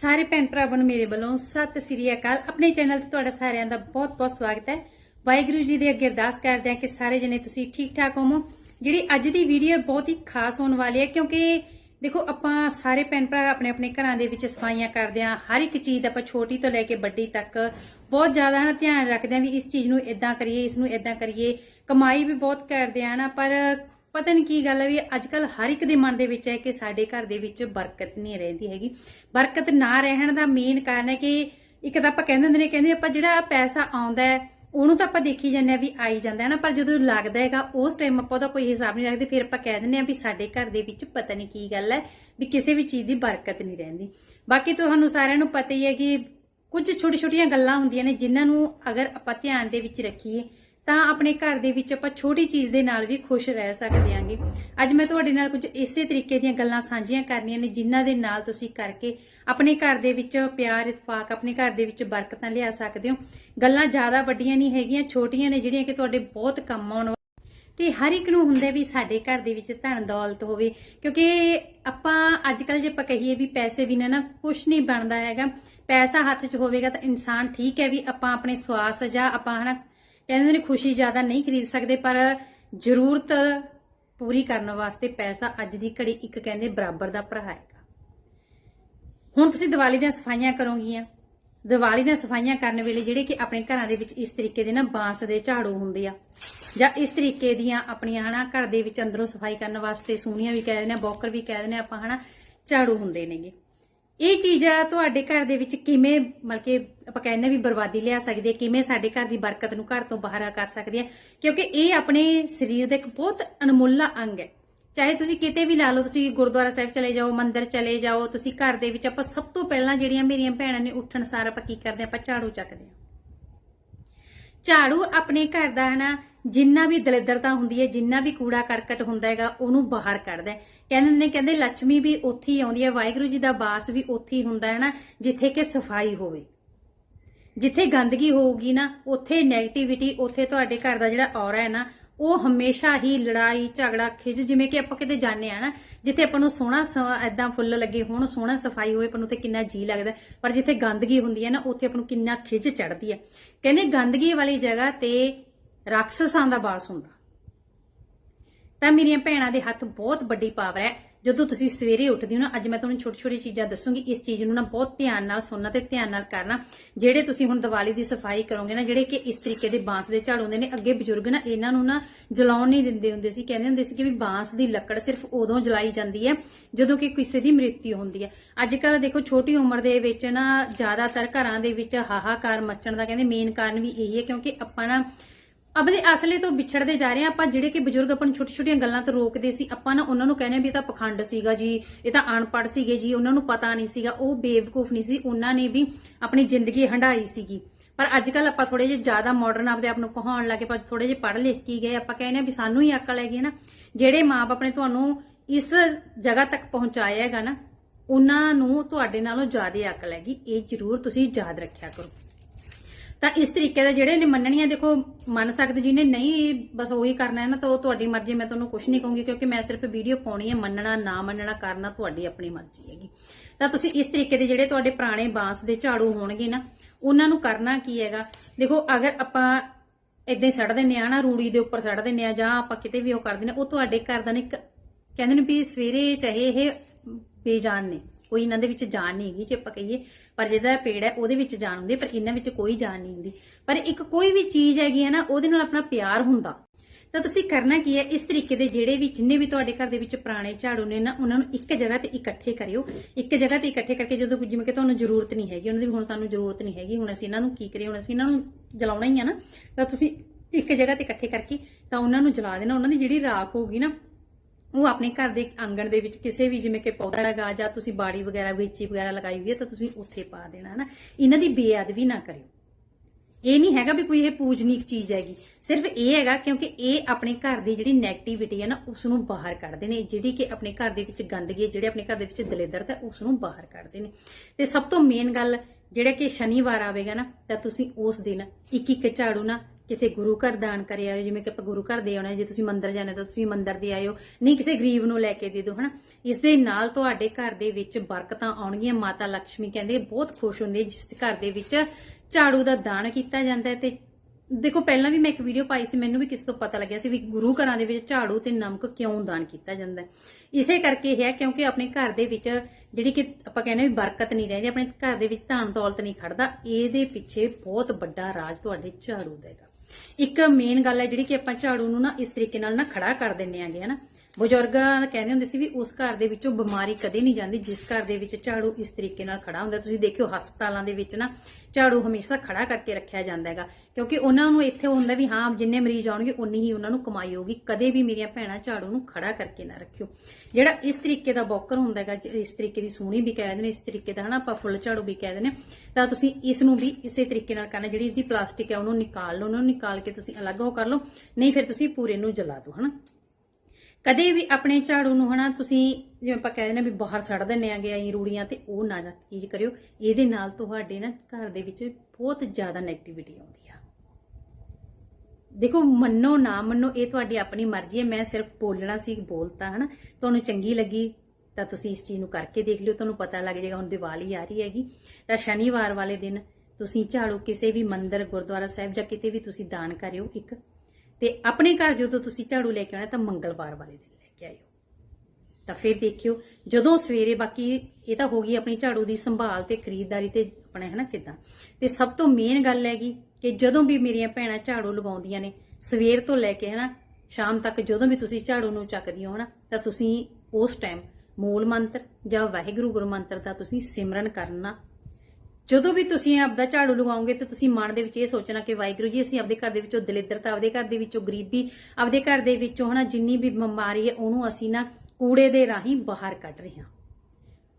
ਸਾਰੇ ਭੈਣ ਭਰਾਵਾਂ ਨੂੰ ਮੇਰੇ ਵੱਲੋਂ ਸਤਿ ਸ੍ਰੀ ਅਕਾਲ। ਆਪਣੇ ਚੈਨਲ ਤੇ ਤੁਹਾਡਾ ਸਾਰਿਆਂ ਦਾ ਬਹੁਤ-ਬਹੁਤ ਸਵਾਗਤ ਹੈ। ਵਾਹਿਗੁਰੂ ਜੀ ਦੇ ਅੱਗੇ ਅਰਦਾਸ ਕਰਦੇ ਹਾਂ ਕਿ ਸਾਰੇ ਜਣੇ ਤੁਸੀਂ ਠੀਕ-ਠਾਕ ਹੋਵੋ। ਜਿਹੜੀ ਅੱਜ ਦੀ ਵੀਡੀਓ ਬਹੁਤ ਹੀ ਖਾਸ ਹੋਣ ਵਾਲੀ ਹੈ ਕਿਉਂਕਿ ਦੇਖੋ, ਆਪਾਂ ਸਾਰੇ ਭੈਣ ਭਰਾ ਆਪਣੇ ਆਪਣੇ ਘਰਾਂ ਦੇ ਵਿੱਚ ਸਫਾਈਆਂ ਕਰਦੇ ਹਾਂ। ਹਰ ਇੱਕ ਚੀਜ਼ ਆਪਾਂ ਛੋਟੀ ਤੋਂ ਲੈ ਕੇ ਵੱਡੀ ਤੱਕ ਬਹੁਤ ਜ਼ਿਆਦਾ ਨਾ ਧਿਆਨ ਰੱਖਦੇ ਹਾਂ ਵੀ ਇਸ ਚੀਜ਼ ਨੂੰ ਇਦਾਂ ਕਰੀਏ, ਇਸ ਨੂੰ ਇਦਾਂ ਕਰੀਏ। ਕਮਾਈ ਵੀ ਬਹੁਤ ਕਰਦੇ ਆ ਨਾ ਪਰ ਪਤਾ ਨਹੀਂ ਕੀ ਗੱਲ ਹੈ ਵੀ ਅੱਜ ਕੱਲ ਹਰ ਇੱਕ ਦੇ ਮਨ ਦੇ ਵਿੱਚ ਹੈ ਕਿ ਸਾਡੇ ਘਰ ਦੇ ਵਿੱਚ ਬਰਕਤ ਨਹੀਂ ਰਹਿੰਦੀ ਹੈਗੀ। ਬਰਕਤ ਨਾ ਰਹਿਣ ਦਾ ਮੇਨ ਕਾਰਨ ਹੈ ਕਿ ਇੱਕ ਤਾਂ ਆਪਾਂ ਕਹਿੰਦੇ ਹੁੰਦੇ ਨੇ, ਕਹਿੰਦੇ ਆਪਾਂ ਜਿਹੜਾ ਪੈਸਾ ਆਉਂਦਾ ਹੈ, ਉਹਨੂੰ ਤਾਂ ਆਪਾਂ ਦੇਖੀ ਜਾਂਦੇ ਆ ਵੀ ਆਈ ਜਾਂਦਾ ਹੈ ਨਾ, ਪਰ ਜਦੋਂ ਲੱਗਦਾ ਹੈਗਾ ਉਸ ਟਾਈਮ ਆਪਾਂ ਉਹਦਾ ਕੋਈ ਹਿਸਾਬ ਨਹੀਂ ਰੱਖਦੇ, ਫਿਰ ਆਪਾਂ ਕਹਿ ਦਿੰਦੇ ਆ ਵੀ ਸਾਡੇ ਘਰ ਦੇ ਵਿੱਚ ਪਤਾ ਨਹੀਂ ਕੀ ਗੱਲ ਹੈ ਵੀ ਕਿਸੇ ਵੀ ਚੀਜ਼ ਦੀ ਬਰਕਤ ਨਹੀਂ ਰਹਿੰਦੀ। ਬਾਕੀ ਤੁਹਾਨੂੰ ਸਾਰਿਆਂ ਨੂੰ ਪਤਾ ਹੀ ਹੈ ਕਿ ਕੁਝ ਛੋਟੀ ਛੋਟੀਆਂ ਗੱਲਾਂ ਹੁੰਦੀਆਂ ਨੇ, ਜਿਨ੍ਹਾਂ ਨੂੰ ਅਗਰ ਆਪਾਂ ਧਿਆਨ ਦੇ ਵਿੱਚ ਰੱਖੀਏ ਤਾਂ ਆਪਣੇ ਘਰ ਦੇ ਵਿੱਚ ਆਪਾਂ ਛੋਟੀ ਚੀਜ਼ ਦੇ ਨਾਲ ਵੀ ਖੁਸ਼ ਰਹਿ ਸਕਦੇ ਆਂਗੇ ਅੱਜ ਮੈਂ ਤੁਹਾਡੇ ਨਾਲ ਕੁਝ ਇਸੇ ਤਰੀਕੇ ਦੀਆਂ ਗੱਲਾਂ ਸਾਂਝੀਆਂ ਕਰਨੀਆਂ ਨੇ, ਜਿਨ੍ਹਾਂ ਦੇ ਨਾਲ ਤੁਸੀਂ ਕਰਕੇ ਆਪਣੇ ਘਰ ਦੇ ਵਿੱਚ ਪਿਆਰ, ਇਤਫਾਕ, ਆਪਣੇ ਘਰ ਦੇ ਵਿੱਚ ਬਰਕਤਾਂ ਲਿਆ ਸਕਦੇ ਹੋ। ਗੱਲਾਂ ਜ਼ਿਆਦਾ ਵੱਡੀਆਂ ਨਹੀਂ ਹੈਗੀਆਂ, ਛੋਟੀਆਂ ਨੇ ਜਿਹੜੀਆਂ ਕਿ ਤੁਹਾਡੇ ਬਹੁਤ ਕੰਮ ਆਉਣ ਤੇ ਹਰ ਇੱਕ ਨੂੰ ਹੁੰਦਾ ਵੀ ਸਾਡੇ ਘਰ ਦੇ ਵਿੱਚ ਧਨ ਦੌਲਤ ਹੋਵੇ, ਕਿਉਂਕਿ ਆਪਾਂ ਅੱਜ ਕੱਲ ਜੇ ਆਪਾਂ ਕਹੀਏ ਵੀ ਪੈਸੇ ਬਿਨਾਂ ਨਾ ਕੁਝ ਨਹੀਂ ਬਣਦਾ ਹੈਗਾ। ਪੈਸਾ ਹੱਥ 'ਚ ਹੋਵੇਗਾ ਤਾਂ ਇਨਸਾਨ ਠੀਕ ਹੈ ਵੀ ਆਪਾਂ ਆਪਣੇ ਸਵਾਸ ਜਾਂ ਆਪਾਂ ਹਨਾ ਕਹਿੰਦੇ ਨੇ ਖੁਸ਼ੀ ਜ਼ਿਆਦਾ ਨਹੀਂ ਖਰੀਦ ਸਕਦੇ, ਪਰ ਜ਼ਰੂਰਤ ਪੂਰੀ ਕਰਨ ਵਾਸਤੇ ਪੈਸਾ ਅੱਜ ਦੀ ਘੜੀ ਇੱਕ ਕਹਿੰਦੇ ਬਰਾਬਰ ਦਾ ਭਰਾ ਹੈਗਾ। ਹੁਣ ਤੁਸੀਂ ਦੀਵਾਲੀ ਦੀਆਂ ਸਫਾਈਆਂ ਕਰੋਗੀਆਂ। ਦੀਵਾਲੀ ਦੀਆਂ ਸਫਾਈਆਂ ਕਰਨ ਵੇਲੇ ਜਿਹੜੇ ਕਿ ਆਪਣੇ ਘਰਾਂ ਦੇ ਵਿੱਚ ਇਸ ਤਰੀਕੇ ਦੇ ਨਾ ਬਾਂਸ ਦੇ ਝਾੜੂ ਹੁੰਦੇ ਆ, ਜਾਂ ਇਸ ਤਰੀਕੇ ਦੀਆਂ ਆਪਣੀਆਂ ਹਨਾ ਘਰ ਦੇ ਵਿੱਚ ਅੰਦਰੋਂ ਸਫ਼ਾਈ ਕਰਨ ਵਾਸਤੇ ਸੂਣੀਆਂ ਵੀ ਕਹਿ ਦਿੰਦੇ ਆ, ਬੌਕਰ ਵੀ ਕਹਿ ਦਿੰਦੇ ਆ ਆਪਾਂ ਹਨਾ, ਝਾੜੂ ਹੁੰਦੇ ਨੇਗੇ। ਇਹ ਚੀਜ਼ ਤੁਹਾਡੇ ਘਰ ਦੇ ਵਿੱਚ ਕਿਵੇਂ, ਮਤਲਬ ਕਿ ਆਪਾਂ ਕਹਿੰਦੇ ਵੀ ਬਰਬਾਦੀ ਲਿਆ ਸਕਦੀ ਹੈ, ਕਿਵੇਂ ਸਾਡੇ ਘਰ ਦੀ ਬਰਕਤ ਨੂੰ ਘਰ ਤੋਂ ਬਾਹਰ ਕਰ ਸਕਦੀ ਹੈ, ਕਿਉਂਕਿ ਇਹ ਆਪਣੇ ਸਰੀਰ ਦਾ ਇੱਕ ਬਹੁਤ ਅਨਮੁੱਲਾ ਅੰਗ ਹੈ। ਚਾਹੇ ਤੁਸੀਂ ਕਿਤੇ ਵੀ ਲਾ ਲਓ, ਤੁਸੀਂ ਗੁਰਦੁਆਰਾ ਸਾਹਿਬ ਚਲੇ ਜਾਓ, ਮੰਦਿਰ ਚਲੇ ਜਾਓ, ਤੁਸੀਂ ਘਰ ਦੇ ਵਿੱਚ ਆਪਾਂ ਸਭ ਤੋਂ ਪਹਿਲਾਂ ਜਿਹੜੀਆਂ ਮੇਰੀਆਂ ਭੈਣਾਂ ਨੇ ਉੱਠਣ ਸਾਰ ਆਪਾਂ ਕੀ ਕਰਦੇ ਹਾਂ? ਆਪਾਂ ਝਾੜੂ ਚੱਕਦੇ ਹਾਂ। ਝਾੜੂ ਆਪਣੇ ਘਰ ਦਾ ਹਨਾ ਜਿੰਨਾ ਵੀ ਦਲਿੱਦਰਤਾ ਹੁੰਦੀ ਹੈ, ਜਿੰਨਾ ਵੀ ਕੂੜਾ ਕਰਕਟ ਹੁੰਦਾ ਹੈਗਾ, ਉਹਨੂੰ ਬਾਹਰ ਕੱਢਦਾ ਕਹਿੰਦੇ ਨੇ, ਕਹਿੰਦੇ ਲక్ష్ਮੀ ਵੀ ਉੱਥੇ ਹੀ ਆਉਂਦੀ ਹੈ, ਵਾਹਿਗੁਰੂ ਜੀ ਦਾ ਬਾਸ ਵੀ ਉੱਥੇ ਹੀ ਹੁੰਦਾ ਹੈ ਨਾ, ਜਿੱਥੇ ਕਿ ਸਫ਼ਾਈ ਹੋਵੇ। ਜਿੱਥੇ ਗੰਦਗੀ ਹੋਊਗੀ ਨਾ, ਉੱਥੇ ਨੈਗੇਟਿਵਿਟੀ ਉੱਥੇ ਤੁਹਾਡੇ ਘਰ ਦਾ ਜਿਹੜਾ ਔਰਾ ਹੈ ਨਾ, ਉਹ ਹਮੇਸ਼ਾ ਹੀ ਲੜਾਈ, ਝਗੜਾ ਖਿਜ ਜਿਵੇਂ ਕਿ ਆਪਾਂ ਕਿਤੇ ਜਾਂਦੇ ਆ ਨਾ, ਜਿੱਥੇ ਆਪਾਂ ਨੂੰ ਸੋਹਣਾ ਐਦਾਂ ਫੁੱਲ ਲੱਗੇ ਹੋਣ, ਸੋਹਣਾ ਸਫ਼ਾਈ ਹੋਏ ਆਪਾਂ ਨੂੰ ਤੇ ਕਿੰਨਾ ਜੀ ਲੱਗਦਾ ਪਰ ਜਿੱਥੇ ਗੰਦਗੀ ਹੁੰਦੀ ਹੈ ਨਾ, ਉੱਥੇ ਆਪਾਂ ਨੂੰ ਕਿੰਨਾ ਖਿਜ ਚੜਦੀ ਹੈ। ਕਹਿੰਦੇ ਗੰਦਗੀ ਵਾਲੀ ਜਗ੍ਹਾ ਤੇ ਰਾਖਸਾਂ ਦਾ ਬਾਸ ਹੁੰਦਾ। ਤਾਂ ਮੇਰੀਆਂ ਭੈਣਾਂ ਦੇ ਹੱਥ ਬਹੁਤ ਵੱਡੀ ਪਾਵਰ ਹੈ। ਜਦੋਂ ਤੁਸੀਂ ਸਵੇਰੇ ਉੱਠਦੇ ਹੋ ਨਾ, ਅੱਜ ਮੈਂ ਤੁਹਾਨੂੰ ਛੋਟੀ ਛੋਟੀ ਚੀਜ਼ਾਂ ਦੱਸੂਗੀ। ਇਸ ਚੀਜ਼ ਨੂੰ ਨਾ ਬਹੁਤ ਧਿਆਨ ਨਾਲ ਸੁਣਨਾ ਤੇ ਧਿਆਨ ਨਾਲ ਕਰਨਾ। ਜਿਹੜੇ ਤੁਸੀਂ ਹੁਣ ਦੀਵਾਲੀ ਦੀ ਸਫ਼ਾਈ ਕਰੋਗੇ ਨਾ, ਜਿਹੜੇ ਕਿ ਇਸ ਤਰੀਕੇ ਦੇ ਬਾਂਸ ਦੇ ਝਾੜ ਹੁੰਦੇ ਨੇ, ਅੱਗੇ ਬਜ਼ੁਰਗ ਨਾ ਇਹਨਾਂ ਨੂੰ ਨਾ ਜਲਾਉਣ ਨਹੀਂ ਦਿੰਦੇ ਹੁੰਦੇ ਸੀ। ਕਹਿੰਦੇ ਹੁੰਦੇ ਸੀ ਕਿ ਵੀ ਬਾਂਸ ਦੀ ਲੱਕੜ ਸਿਰਫ ਉਦੋਂ ਜਲਾਈ ਜਾਂਦੀ ਹੈ, ਜਦੋਂ ਕਿ ਕਿਸੇ ਦੀ ਮ੍ਰਿਤਿਉ ਹੁੰਦੀ ਹੈ। ਅੱਜ ਕੱਲ ਦੇਖੋ, ਛੋਟੀ ਉਮਰ ਦੇ ਵਿੱਚ ਨਾ ਜ਼ਿਆਦਾਤਰ ਘਰਾਂ ਦੇ ਵਿੱਚ ਹਾਹਾਕਾਰ ਮਚਣ ਦਾ ਕਹਿੰਦੇ ਮੇਨ ਕਾਰਨ ਵੀ ਇਹੀ ਹੈ, ਕਿਉਂਕਿ ਆਪਾਂ ਨਾ ਆਪਣੇ ਅਸਲੇ ਤੋਂ ਵਿਛੜਦੇ ਜਾ ਰਹੇ ਆ ਆਪਾਂ, ਜਿਹੜੇ ਕਿ ਬਜ਼ੁਰਗ ਆਪਾਂ ਨੂੰ ਛੋਟੀ ਛੋਟੀਆਂ ਗੱਲਾਂ ਤੋਂ ਰੋਕਦੇ ਸੀ। ਆਪਾਂ ਨਾ ਉਹਨਾਂ ਨੂੰ ਕਹਿੰਦੇ ਵੀ ਇਹ ਤਾਂ ਪਖੰਡ ਸੀਗਾ ਜੀ, ਇਹ ਤਾਂ ਅਨਪੜ੍ਹ ਸੀਗੇ ਜੀ, ਉਹਨਾਂ ਨੂੰ ਪਤਾ ਨਹੀਂ ਸੀਗਾ, ਉਹ ਬੇਵਕੂਫ ਨਹੀਂ ਸੀ, ਉਹਨਾਂ ਨੇ ਵੀ ਆਪਣੀ ਜ਼ਿੰਦਗੀ ਹੰਡਾਈ ਸੀਗੀ। ਪਰ ਅੱਜ ਕੱਲ ਆਪਾਂ ਥੋੜੇ ਜਿਹਾ ਜ਼ਿਆਦਾ ਮਾਡਰਨ ਆਪਦੇ ਆਪ ਨੂੰ ਕਹਾਉਣ ਲੱਗੇ ਪਰ ਥੋੜੇ ਜਿਹਾ ਪੜ੍ਹ ਲਿਖ ਕੇ ਗਏ, ਆਪਾਂ ਕਹਿੰਦੇ ਆ ਵੀ ਸਾਨੂੰ ਹੀ ਅਕਲ ਹੈਗੀ ਨਾ। ਜਿਹੜੇ ਮਾਪੇ ਨੇ ਤੁਹਾਨੂੰ ਇਸ ਜਗ੍ਹਾ ਤੱਕ ਪਹੁੰਚਾਇਆ ਹੈਗਾ ਨਾ, ਉਹਨਾਂ ਨੂੰ ਤੁਹਾਡੇ ਨਾਲੋਂ ਜ਼ਿਆਦਾ ਅਕਲ ਹੈਗੀ, ਇਹ ਜ਼ਰੂਰ ਤੁਸੀਂ ਯਾਦ ਰੱਖਿਆ ਕਰੋ। ਤਾਂ ਇਸ ਤਰੀਕੇ ਦੇ ਜਿਹੜੇ ਨੇ ਮੰਨਣੀਆਂ, ਦੇਖੋ, ਮੰਨ ਸਕਦੇ ਜਿਹਨੇ ਨਹੀਂ ਬਸ ਉਹੀ ਕਰਨਾ ਹੈ ਨਾ, ਤਾਂ ਉਹ ਤੁਹਾਡੀ ਮਰਜ਼ੀ, ਮੈਂ ਤੁਹਾਨੂੰ ਕੁਝ ਨਹੀਂ ਕਹੂੰਗੀ, ਕਿਉਂਕਿ ਮੈਂ ਸਿਰਫ ਵੀਡੀਓ ਪਾਉਣੀ ਹੈ, ਮੰਨਣਾ, ਨਾ ਮੰਨਣਾ, ਕਰਨਾ ਤੁਹਾਡੀ ਆਪਣੀ ਮਰਜ਼ੀ ਹੈਗੀ। ਤਾਂ ਤੁਸੀਂ ਇਸ ਤਰੀਕੇ ਦੇ ਜਿਹੜੇ ਤੁਹਾਡੇ ਪੁਰਾਣੇ ਬਾਂਸ ਦੇ ਝਾੜੂ ਹੋਣਗੇ ਨਾ, ਉਹਨਾਂ ਨੂੰ ਕਰਨਾ ਕੀ ਹੈਗਾ? ਦੇਖੋ, ਅਗਰ ਆਪਾਂ ਇਦਾਂ ਹੀ ਸੜ ਦਿੰਨੇ ਆ ਨਾ, ਰੂੜੀ ਦੇ ਉੱਪਰ ਸੜ ਦਿੰਨੇ ਆ ਜਾਂ ਆਪਾਂ ਕਿਤੇ ਵੀ ਉਹ ਕਰਦੇ ਨੇ ਉਹ ਤੁਹਾਡੇ ਘਰ ਦਾ ਨੇ ਇੱਕ ਕਹਿੰਦੇ ਨੇ ਵੀ ਸਵੇਰੇ ਚਾਹੇ ਇਹ ਬੇਜਾਨ ਨੇ ਕੋਈ ਇਹਨਾਂ ਦੇ ਵਿੱਚ ਜਾਨ ਨਹੀਂ ਹੈਗੀ ਜੇ ਆਪਾਂ ਕਹੀਏ, ਪਰ ਜਿਹਦਾ ਪੇੜ ਹੈ ਉਹਦੇ ਵਿੱਚ ਜਾਨ ਹੁੰਦੀ ਪਰ ਇਹਨਾਂ ਵਿੱਚ ਕੋਈ ਜਾਨ ਨਹੀਂ ਹੁੰਦੀ। ਪਰ ਇੱਕ ਕੋਈ ਵੀ ਚੀਜ਼ ਹੈਗੀ ਹੈ ਨਾ, ਉਹਦੇ ਨਾਲ ਆਪਣਾ ਪਿਆਰ ਹੁੰਦਾ। ਤਾਂ ਤੁਸੀਂ ਕਰਨਾ ਕੀ ਹੈ, ਇਸ ਤਰੀਕੇ ਦੇ ਜਿਹੜੇ ਵੀ ਜਿੰਨੇ ਵੀ ਤੁਹਾਡੇ ਘਰ ਦੇ ਵਿੱਚ ਪੁਰਾਣੇ ਝਾੜੂ ਨੇ ਨਾ, ਉਹਨਾਂ ਨੂੰ ਇੱਕ ਜਗ੍ਹਾ ਤੇ ਇਕੱਠੇ ਕਰਿਓ। ਇੱਕ ਜਗ੍ਹਾ ਤੇ ਇਕੱਠੇ ਕਰਕੇ ਜਦੋਂ ਜਿਵੇਂ ਕਿ ਤੁਹਾਨੂੰ ਜ਼ਰੂਰਤ ਨਹੀਂ ਹੈਗੀ, ਉਹਨਾਂ ਦੀ ਹੁਣ ਸਾਨੂੰ ਜ਼ਰੂਰਤ ਨਹੀਂ ਹੈਗੀ, ਹੁਣ ਅਸੀਂ ਇਹਨਾਂ ਨੂੰ ਕੀ ਕਰੀਏ, ਹੁਣ ਅਸੀਂ ਇਹਨਾਂ ਨੂੰ ਜਲਾਉਣਾ ਹੀ ਆ ਨਾ, ਤਾਂ ਤੁਸੀਂ ਇੱਕ ਜਗ੍ਹਾ ਤੇ ਇਕੱਠੇ ਕਰਕੇ ਤਾਂ ਉਹਨਾਂ ਨੂੰ ਜਲਾ ਦੇਣਾ, ਉਹਨਾਂ ਦੀ ਜਿਹੜੀ ਰਾਖ ਹੋਊਗੀ ਨਾ ਉਹ ਆਪਣੇ ਘਰ ਦੇ ਆਂਗਣ ਦੇ ਵਿੱਚ ਕਿਸੇ ਵੀ ਜਿਵੇਂ ਕਿ ਪੌਦਾ ਲਗਾ ਜਾਂ ਤੁਸੀਂ ਬਾੜੀ ਵਗੈਰਾ ਵੇਚੀ ਵਗੈਰਾ ਲਗਾਈ ਹੋਈ ਹੈ ਤਾਂ ਤੁਸੀਂ ਉੱਥੇ ਪਾ ਦੇਣਾ, ਹਨਾ? ਇਹਨਾਂ ਦੀ ਬੇਅਦਬੀ ਨਾ ਕਰਿਓ। ਇਹ ਨਹੀਂ ਹੈਗਾ ਵੀ ਕੋਈ ਇਹ ਪੂਜਨੀਕ ਚੀਜ਼ ਹੈਗੀ। ਸਿਰਫ ਇਹ ਹੈਗਾ ਕਿਉਂਕਿ ਇਹ ਆਪਣੇ ਘਰ ਦੀ ਜਿਹੜੀ ਨੈਗੇਟਿਵਿਟੀ ਹੈ ਨਾ ਉਸ ਨੂੰ ਬਾਹਰ ਕੱਢਦੇ ਨੇ। ਜਿਹੜੀ ਕਿ ਆਪਣੇ ਘਰ ਦੇ ਵਿੱਚ ਗੰਦਗੀ ਹੈ, ਜਿਹੜੇ ਆਪਣੇ ਘਰ ਦੇ ਵਿੱਚ ਦਲੇਦਰਤਾ ਹੈ ਉਸ ਨੂੰ ਬਾਹਰ ਕੱਢਦੇ ਨੇ। ਤੇ ਸਭ ਤੋਂ ਮੇਨ ਗੱਲ, ਜਿਹੜਾ ਕਿ ਸ਼ਨੀਵਾਰ ਆਵੇਗਾ ਨਾ, ਤਾਂ ਤੁਸੀਂ ਉਸ ਦਿਨ ਇੱਕ ਇੱਕ ਝਾੜੂ ਨਾ ਕਿਸੇ ਗੁਰੂ ਘਰ ਦਾਨ ਕਰੇ ਆਇਓ, ਜਿਵੇਂ ਕਿ ਆਪਾਂ ਗੁਰੂ ਘਰ ਦੇ ਆਉਣਾ ਜੇ ਤੁਸੀਂ ਮੰਦਿਰ ਜਾਣਾ ਤਾਂ ਤੁਸੀਂ ਮੰਦਿਰ ਦੇ ਆਇਓ। ਨਹੀਂ, ਕਿਸੇ ਗਰੀਬ ਨੂੰ ਲੈ ਕੇ ਦੇ ਦਿਓ, ਹਨਾ? ਇਸ ਦੇ ਨਾਲ ਤੁਹਾਡੇ ਘਰ ਦੇ ਵਿੱਚ ਬਰਕਤਾਂ ਆਉਣਗੀਆਂ, ਮਾਤਾ ਲక్ష్ਮੀ ਕਹਿੰਦੇ ਬਹੁਤ ਖੁਸ਼ ਹੁੰਦੇ ਜਿਸ ਘਰ ਦੇ ਵਿੱਚ ਝਾੜੂ ਦਾ ਦਾਨ ਕੀਤਾ ਜਾਂਦਾ ਹੈ ਤੇ ਦੇਖੋ, ਪਹਿਲਾਂ ਵੀ ਮੈਂ ਇੱਕ ਵੀਡੀਓ ਪਾਈ ਸੀ, ਮੈਨੂੰ ਵੀ ਕਿਸੇ ਤੋਂ ਪਤਾ ਲੱਗਿਆ ਸੀ ਵੀ ਗੁਰੂ ਘਰਾਂ ਦੇ ਵਿੱਚ ਝਾੜੂ ਤੇ ਨਮਕ ਕਿਉਂ ਦਾਨ ਕੀਤਾ ਜਾਂਦਾ ਹੈ। ਇਸੇ ਕਰਕੇ ਹੈ, ਕਿਉਂਕਿ ਆਪਣੇ ਘਰ ਦੇ ਵਿੱਚ ਜਿਹੜੀ ਕਿ ਆਪਾਂ ਕਹਿੰਦੇ ਵੀ ਬਰਕਤ ਨਹੀਂ ਰਹਿੰਦੀ, ਆਪਣੇ ਘਰ ਦੇ ਵਿੱਚ ਧਨ ਦੌਲਤ ਨਹੀਂ ਖੜਦਾ, ਇਹਦੇ ਪਿੱਛੇ ਬਹੁਤ ਵੱਡਾ ਰਾਜ ਤੁਹਾਡੇ ਝਾੜੂ ਦਾ ਹੈਗਾ। ਇੱਕ ਮੇਨ ਗੱਲ ਹੈ ਜਿਹੜੀ ਕਿ ਆਪਾਂ ਝਾੜੂ ਨੂੰ ਨਾ ਇਸ ਤਰੀਕੇ ਨਾਲ ਨਾ ਖੜਾ ਕਰ ਦਿੰਨੇ ਆਗੇ ਹਨਾ? ਬਜ਼ੁਰਗਾਂ ਕਹਿੰਦੇ ਹੁੰਦੇ ਸੀ ਵੀ ਉਸ ਘਰ ਦੇ ਵਿੱਚੋਂ ਬਿਮਾਰੀ ਕਦੇ ਨਹੀਂ ਜਾਂਦੀ, ਜਿਸ ਘਰ ਦੇ ਵਿੱਚ ਝਾੜੂ ਇਸ ਤਰੀਕੇ ਨਾਲ ਖੜਾ ਹੁੰਦਾ। ਤੁਸੀਂ ਦੇਖਿਓ ਹਸਪਤਾਲਾਂ ਦੇ ਵਿੱਚ ਨਾ ਝਾੜੂ ਹਮੇਸ਼ਾ ਖੜਾ ਕਰਕੇ ਰੱਖਿਆ ਜਾਂਦਾ ਹੈਗਾ। ਕਿਉਂਕਿ ਉਹਨਾਂ ਨੂੰ ਇੱਥੇ ਹੁੰਦਾ ਵੀ ਹਾਂ, ਜਿੰਨੇ ਮਰੀਜ਼ ਆਉਣਗੇ, ਉਨੀ ਹੀ ਉਹਨਾਂ ਨੂੰ ਕਮਾਈ ਹੋਊਗੀ। ਕਦੇ ਵੀ ਮੇਰੀਆਂ ਭੈਣਾਂ ਝਾੜੂ ਨੂੰ ਖੜਾ ਕਰਕੇ ਨਾ ਰੱਖਿਓ। ਜਿਹੜਾ ਇਸ ਤਰੀਕੇ ਦਾ ਬੌਕਰ ਹੁੰਦਾ ਹੈਗਾ ਇਸ ਤਰੀਕੇ ਦੀ ਸੂਣੀ ਵੀ ਕਹਿ ਦਿੰਦੇ ਨੇ, ਇਸ ਤਰੀਕੇ ਦਾ ਹਨਾ ਆਪਾਂ ਫੁੱਲ ਝਾੜੂ ਵੀ ਕਹਿ ਦਿੰਦੇ ਤਾਂ ਤੁਸੀਂ ਇਸ ਨੂੰ ਵੀ ਇਸੇ ਤਰੀਕੇ ਨਾਲ ਕਰਨਾ। ਜਿਹੜੀ ਇਹਦੀ ਪਲਾਸਟਿਕ ਹੈ, ਉਹਨੂੰ ਨਿਕਾਲ ਲਓ, ਉਹਨੂੰ ਨਿਕਾਲ ਕੇ ਤੁਸੀਂ ਅਲੱਗ ਉਹ ਕਰ ਲਓ, ਨਹੀਂ ਫਿਰ ਤੁਸੀਂ ਪੂਰੇ ਨੂੰ ਜਲਾ ਦਿਓ, ਹਨਾ? ਕਦੇ ਵੀ ਆਪਣੇ ਝਾੜੂ ਨੂੰ ਹਨਾ, ਤੁਸੀਂ ਜਿਵੇਂ ਆਪਾਂ ਕਹਿ ਦਿੰਦੇ ਨੇ ਵੀ ਬਾਹਰ ਸੜ ਦਿੰਨੇ ਆਗੇ ਆਈ ਰੂੜੀਆਂ ਤੇ, ਉਹ ਨਾ ਜਾ- ਚੀਜ਼ ਕਰਿਓ। ਇਹਦੇ ਨਾਲ ਤੁਹਾਡੇ ਨਾ ਘਰ ਦੇ ਵਿੱਚ ਬਹੁਤ ਜ਼ਿਆਦਾ ਨੈਗੇਟਿਵਿਟੀ ਆਉਂਦੀ ਆ। ਦੇਖੋ, ਮੰਨੋ ਨਾ ਮੰਨੋ, ਇਹ ਤੁਹਾਡੀ ਆਪਣੀ ਮਰਜ਼ੀ ਹੈ। ਮੈਂ ਸਿਰਫ ਬੋਲਣਾ ਸੀ, ਬੋਲਤਾ ਹਨਾ। ਤੁਹਾਨੂੰ ਚੰਗੀ ਲੱਗੀ ਤਾਂ ਤੁਸੀਂ ਇਸ ਚੀਜ਼ ਨੂੰ ਕਰਕੇ ਦੇਖ ਲਿਓ। ਤੁਹਾਨੂੰ ਪਤਾ ਲੱਗ ਜਾਏਗਾ, ਹੁਣ ਦੀਵਾਲੀ ਆ ਰਹੀ ਹੈਗੀ। ਤਾਂ ਸ਼ਨੀਵਾਰ ਵਾਲੇ ਦਿਨ ਤੁਸੀਂ ਝਾੜੂ ਕਿਸੇ ਵੀ ਮੰਦਿਰ, ਗੁਰਦੁਆਰਾ ਸਾਹਿਬ ਜਾਂ ਕਿਤੇ ਵੀ ਤੁਸੀਂ ਦਾਨ ਕਰਿਓ, ਇੱਕ ਤੇ ਆਪਣੇ ਘਰ ਜਦੋਂ ਤੁਸੀਂ ਝਾੜੂ ਲੈ ਕੇ ਆਉਣਾ ਤਾਂ ਮੰਗਲਵਾਰ ਵਾਲੇ ਦਿਨ ਲੈ ਕੇ ਆਇਓ। ਤਾਂ ਫਿਰ ਦੇਖਿਓ, ਜਦੋਂ ਸਵੇਰੇ ਬਾਕੀ ਇਹ ਤਾਂ ਹੋ ਗਈ ਆਪਣੀ ਝਾੜੂ ਦੀ ਸੰਭਾਲ ਤੇ ਖਰੀਦਦਾਰੀ ਤੇ ਆਪਣੇ ਨਾ ਕਿਦਾਂ। ਤੇ ਸਭ ਤੋਂ ਮੇਨ ਗੱਲ ਹੈਗੀ ਕਿ ਜਦੋਂ ਵੀ ਮੇਰੀਆਂ ਭੈਣਾਂ ਝਾੜੂ ਲਗਾਉਂਦੀਆਂ ਨੇ, ਸਵੇਰ ਤੋਂ ਲੈ ਕੇ, ਹਨਾ, ਸ਼ਾਮ ਤੱਕ ਜਦੋਂ ਵੀ ਤੁਸੀਂ ਝਾੜੂ ਨੂੰ ਚੱਕਦੀ ਹੋ ਨਾ ਤਾਂ ਤੁਸੀਂ ਉਸ ਟਾਈਮ ਮੂਲ ਮੰਤਰ ਜਾਂ ਵਾਹਿਗੁਰੂ ਗੁਰੂ ਮੰਤਰ ਦਾ ਤੁਸੀਂ ਸਿਮਰਨ ਕਰਨਾ ਜਦੋਂ ਵੀ ਤੁਸੀਂ ਆਪਦਾ ਝਾੜੂ ਲਗਾਓਗੇ ਤਾਂ ਤੁਸੀਂ ਮਨ ਦੇ ਵਿੱਚ ਇਹ ਸੋਚਣਾ ਕਿ ਵਾਹਿਗੁਰੂ ਜੀ, ਅਸੀਂ ਆਪਦੇ ਘਰ ਦੇ ਵਿੱਚੋਂ ਦਲਿੱਦਰਤਾ, ਆਪਦੇ ਘਰ ਦੇ ਵਿੱਚੋਂ ਗਰੀਬੀ, ਆਪਦੇ ਘਰ ਦੇ ਵਿੱਚੋਂ ਹਨਾ ਜਿੰਨੀ ਵੀ ਬਿਮਾਰੀ ਹੈ, ਉਹਨੂੰ ਅਸੀਂ ਨਾ ਕੂੜੇ ਦੇ ਰਾਹੀਂ ਬਾਹਰ ਕੱਢ ਰਹੇ ਹਾਂ।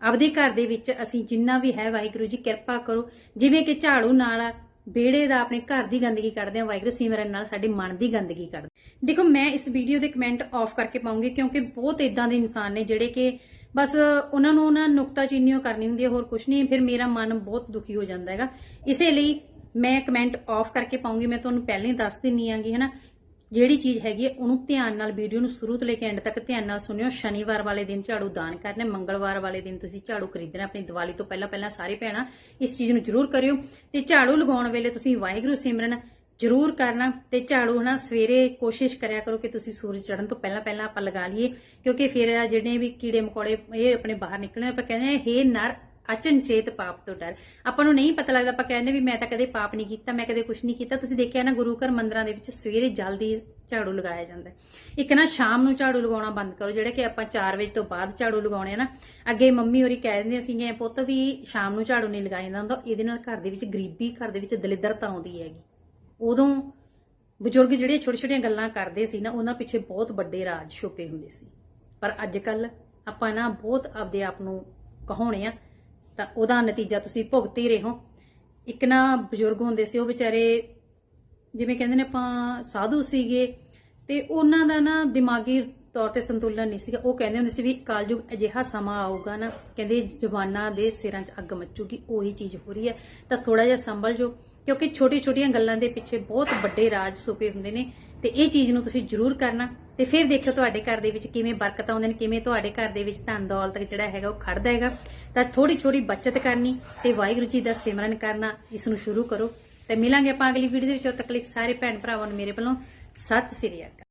ਆਪਦੇ ਘਰ ਦੇ ਵਿੱਚ ਅਸੀਂ ਜਿੰਨਾ ਵੀ ਹੈ ਵਾਹਿਗੁਰੂ ਜੀ, ਕਿਰਪਾ ਕਰੋ। ਜਿਵੇਂ ਕਿ ਝਾੜੂ ਨਾਲ ਬੇੜੇ ਦਾ ਆਪਣੇ ਘਰ ਦੀ ਗੰਦਗੀ ਕੱਢਦੇ ਆ ਵਾਹਿਗੁਰੂ ਸਿਮਰਨ ਨਾਲ ਸਾਡੇ ਮਨ ਦੀ ਗੰਦਗੀ ਕੱਢਦੇ ਦੇਖੋ, ਮੈਂ ਇਸ ਵੀਡੀਓ ਦੇ ਕਮੈਂਟ ਆਫ ਕਰਕੇ ਪਾਉਂਗੀ ਕਿਉਂਕਿ ਬਹੁਤ ਇਦਾਂ ਦੇ ਇਨਸਾਨ ਨੇ ਜਿਹੜੇ ਕਿ ਬਸ ਉਹਨਾਂ ਨੂੰ ਨਾ ਨੁਕਤਾਚੀਨੀਓ ਕਰਨੀ ਹੁੰਦੀ ਹੈ, ਹੋਰ ਕੁਝ ਨਹੀਂ। ਫਿਰ ਮੇਰਾ ਮਨ ਬਹੁਤ ਦੁਖੀ ਹੋ ਜਾਂਦਾ ਹੈਗਾ। ਇਸੇ ਲਈ ਮੈਂ ਕਮੈਂਟ ਆਫ ਕਰਕੇ ਪਾਉਂਗੀ। ਮੈਂ ਤੁਹਾਨੂੰ ਪਹਿਲਾਂ ਹੀ ਦੱਸ ਦਿੰਨੀ ਆਂਗੀ ਹਨਾ। ਜਿਹੜੀ ਚੀਜ਼ ਹੈਗੀ ਹੈ, ਉਹਨੂੰ ਧਿਆਨ ਨਾਲ ਵੀਡੀਓ ਨੂੰ ਸ਼ੁਰੂ ਤੋਂ ਲੈ ਕੇ ਐਂਡ ਤੱਕ ਧਿਆਨ ਨਾਲ ਸੁਣਿਓ। ਸ਼ਨੀਵਾਰ ਵਾਲੇ ਦਿਨ ਝਾੜੂ ਦਾਨ ਕਰਨਾ ਮੰਗਲਵਾਰ ਵਾਲੇ ਦਿਨ ਤੁਸੀਂ ਝਾੜੂ ਖਰੀਦਣਾ, ਆਪਣੀ ਦੀਵਾਲੀ ਤੋਂ ਪਹਿਲਾਂ ਪਹਿਲਾਂ ਸਾਰੇ ਭੈਣਾਂ ਇਸ ਚੀਜ਼ ਨੂੰ ਜ਼ਰੂਰ ਕਰਿਓ। ਤੇ ਝਾੜੂ ਲਗਾਉਣ ਵੇਲੇ ਤੁਸੀਂ ਵਾਹਿਗੁਰੂ ਸਿਮਰਨ ਜ਼ਰੂਰ ਕਰਨਾ ਤੇ ਝਾੜੂ ਨਾ ਸਵੇਰੇ ਕੋਸ਼ਿਸ਼ ਕਰਿਆ ਕਰੋ ਕਿ ਤੁਸੀਂ ਸੂਰਜ ਚੜ੍ਹਨ ਤੋਂ ਪਹਿਲਾਂ ਪਹਿਲਾਂ ਆਪਾਂ ਲਗਾ ਲਈਏ, ਕਿਉਂਕਿ ਫਿਰ ਜਿਹੜੇ ਵੀ ਕੀੜੇ ਮਕੌੜੇ ਇਹ ਆਪਣੇ ਬਾਹਰ ਨਿਕਲਣੇ, ਆਪਾਂ ਕਹਿੰਦੇ ਹੇ ਨਰ ਅਚਨਚੇਤ ਪਾਪ ਤੋਂ ਡਰ। ਆਪਾਂ ਨੂੰ ਨਹੀਂ ਪਤਾ ਲੱਗਦਾ, ਆਪਾਂ ਕਹਿੰਦੇ ਵੀ ਮੈਂ ਤਾਂ ਕਦੇ ਪਾਪ ਨਹੀਂ ਕੀਤਾ, ਮੈਂ ਕਦੇ ਕੁਝ ਨਹੀਂ ਕੀਤਾ। ਤੁਸੀਂ ਦੇਖਿਆ ਨਾ ਗੁਰੂ ਘਰ ਮੰਦਰਾਂ ਦੇ ਵਿੱਚ ਸਵੇਰੇ ਜਲਦੀ ਝਾੜੂ ਲਗਾਇਆ ਜਾਂਦਾ। ਇੱਕ ਨਾ ਸ਼ਾਮ ਨੂੰ ਝਾੜੂ ਲਗਾਉਣਾ ਬੰਦ ਕਰੋ, ਜਿਹੜਾ ਕਿ ਆਪਾਂ 4 ਵਜੇ ਤੋਂ ਬਾਅਦ ਝਾੜੂ ਲਗਾਉਣੇ ਆ ਨਾ। ਅੱਗੇ ਮੰਮੀ ਹੋਰੀ ਕਹਿ ਦਿੰਦੇ ਸੀਗੇ ਪੁੱਤ, ਵੀ ਸ਼ਾਮ ਨੂੰ ਝਾੜੂ ਨਹੀਂ ਲਗਾਇਆ ਜਾਂਦਾ ਹੁੰਦਾ, ਇਹਦੇ ਨਾਲ ਘਰ ਦੇ ਵਿੱਚ ਗਰੀਬੀ, ਘਰ ਦੇ ਵਿੱਚ ਦਲਿੱਦਰਤਾ ਆਉਂਦੀ ਹੈਗੀ। ਉਦੋਂ ਬਜ਼ੁਰਗ ਜਿਹੜੇ ਛੋਟੇ ਛੋਟੀਆਂ ਗੱਲਾਂ ਕਰਦੇ ਸੀ ਨਾ, ਉਹਨਾਂ ਪਿੱਛੇ ਬਹੁਤ ਵੱਡੇ ਰਾਜ ਛੁਪੇ ਹੁੰਦੇ ਸੀ। ਪਰ ਅੱਜ ਕੱਲ ਆਪਾਂ ਨਾ ਬਹੁਤ ਆਪਦੇ ਆਪ ਨੂੰ ਕਹਾਉਣੇ ਆ, ਤਾਂ ਉਹਦਾ ਨਤੀਜਾ ਤੁਸੀਂ ਭੁਗਤ ਹੀ ਰਹੇ ਹੋ। ਇੱਕ ਨਾ ਬਜ਼ੁਰਗ ਹੁੰਦੇ ਸੀ, ਉਹ ਵਿਚਾਰੇ ਜਿਵੇਂ ਕਹਿੰਦੇ ਨੇ ਆਪਾਂ ਸਾਧੂ ਸੀਗੇ, ਤੇ ਉਹਨਾਂ ਦਾ ਨਾ ਦਿਮਾਗੀ ਤੌਰ ਤੇ ਸੰਤੁਲਨ ਨਹੀਂ ਸੀਗਾ। ਉਹ ਕਹਿੰਦੇ ਹੁੰਦੇ ਸੀ ਵੀ ਕਾਲਯੁਗ ਅਜਿਹਾ ਸਮਾਂ ਆਊਗਾ ਨਾ, ਕਹਿੰਦੇ ਜਵਾਨਾਂ ਦੇ ਸਿਰਾਂ 'ਚ ਅੱਗ ਮੱਚੂਗੀ, ਉਹੀ ਚੀਜ਼ ਹੋ ਰਹੀ ਹੈ। ਤਾਂ ਥੋੜਾ ਜਿਹਾ ਸੰਭਲ ਜੋ। ਕਿਉਂਕਿ ਛੋਟੀ ਛੋਟੀਆਂ ਗੱਲਾਂ ਦੇ ਪਿੱਛੇ ਬਹੁਤ ਵੱਡੇ ਰਾਜ ਛੁਪੇ ਹੁੰਦੇ ਨੇ ਤੇ ਇਹ ਚੀਜ਼ ਨੂੰ ਤੁਸੀਂ ਜ਼ਰੂਰ ਕਰਨਾ ਤੇ ਫਿਰ ਦੇਖਿਓ ਤੁਹਾਡੇ ਘਰ ਦੇ ਵਿੱਚ ਕਿਵੇਂ ਬਰਕਤ ਆਉਂਦੇ ਨੇ, ਕਿਵੇਂ ਤੁਹਾਡੇ ਘਰ ਦੇ ਵਿੱਚ ਧਨ ਦੌਲਤ ਜਿਹੜਾ ਹੈਗਾ ਉਹ ਖੜਦਾ ਹੈਗਾ। ਤਾਂ ਥੋੜੀ ਥੋੜੀ ਬਚਤ ਕਰਨੀ ਤੇ ਵਾਹਿਗੁਰੂ ਜੀ ਦਾ ਸਿਮਰਨ ਕਰਨਾ, ਇਸ ਨੂੰ ਸ਼ੁਰੂ ਕਰੋ। ਤੇ ਮਿਲਾਂਗੇ ਆਪਾਂ ਅਗਲੀ ਵੀਡੀਓ ਦੇ ਵਿੱਚ ਉਦੋਂ ਤੱਕ ਲਈ ਸਾਰੇ ਭੈਣ ਭਰਾਵਾਂ ਨੂੰ ਮੇਰੇ ਵੱਲੋਂ ਸਤਿ ਸ੍ਰੀ ਅਕਾਲ।